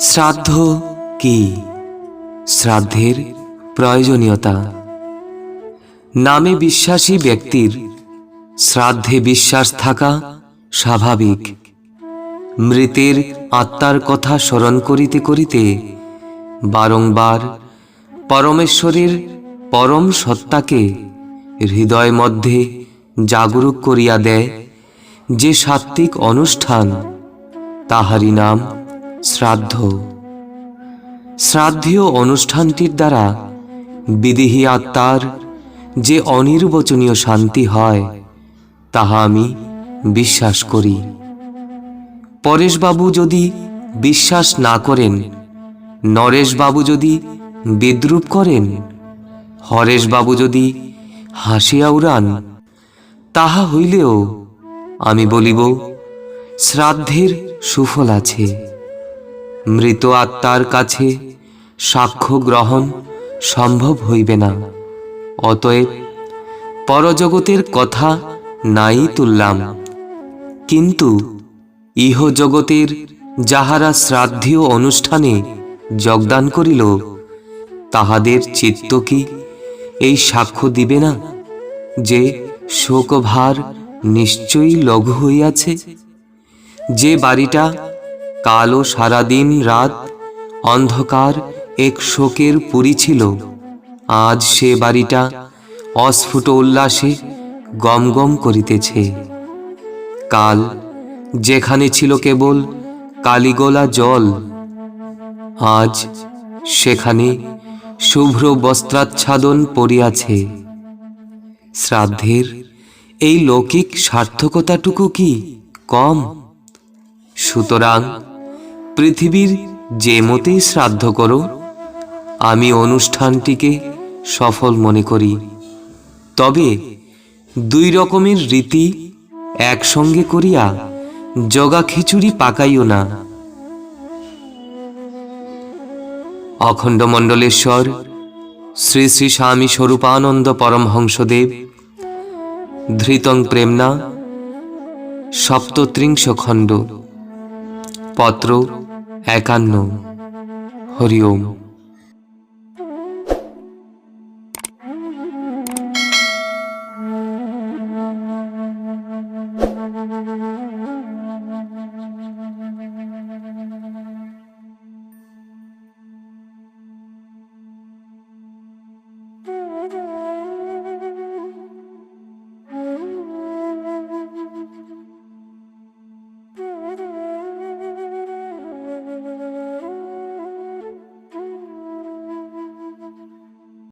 শ্রাদ্ধ কি? শ্রাদ্ধের প্রয়োজনীয়তা। নামে বিশ্বাসী ব্যক্তির শ্রাদ্ধে বিশ্বাস থাকা স্বাভাবিক। মৃতের আত্মার কথা স্মরণ করিতে করিতে বারংবার পরমেশ্বরের পরম সত্তাকে হৃদয় মধ্যে জাগরুক করিয়া দেয় যে সাত্ত্বিক অনুষ্ঠান, তাহারই নাম শ্রাদ্ধ। শ্রাদ্ধীয় অনুষ্ঠানটির দ্বারা বিদেহী আত্মার যে অনির্বচনীয় শান্তি হয়, তাহা আমি বিশ্বাস করি। পরেশবাবু যদি বিশ্বাস না করেন, নরেশবাবু যদি বিদ্রুপ করেন, হরেশবাবু যদি হাসিয়া উড়ান, তাহা হইলেও আমি বলিব, শ্রাদ্ধের সুফল আছে। মৃত আত্মার কাছে সাক্ষ্য গ্রহণ সম্ভব হইবে না। অতএব পরজগতের কথা নাই তুললাম। কিন্তু ইহজগতের যাহারা শ্রাদ্ধীয় অনুষ্ঠানে যোগদান করিল, তাহাদের চিত্ত কি এই সাক্ষ্য দিবে না যে শোকভার নিশ্চয়ই লঘু হইয়াছে? যে বাড়িটা কালো সারাদিন রাত, অন্ধকার এক শোকের পুরী ছিল। আজ সে বাড়িটা অস্ফুট উল্লাসে গম গম করিতেছে। কাল যেখানে ছিল কেবল কালিগোলা জল, আজ সেখানে শুভ্র বস্ত্রাচ্ছাদন পড়িয়াছে। শ্রাদ্ধের এই লৌকিক সার্থকতাটুকু কি কম? সুতরাং পৃথিবীর যে মতেই শ্রাদ্ধ করো, আমি অনুষ্ঠানটিকে সফল মনে করি। তবে দুই রকমের রীতি একসঙ্গে করিয়া জগা খিচুড়ি পাকাইও না। অখণ্ড মণ্ডলেশ্বর শ্রী শ্রী স্বামী স্বরূপানন্দ পরমহংসদেব, ধৃতং প্রেমনা সপ্তত্রিংশ খণ্ড। পত্র একান্ন। হরি ওম।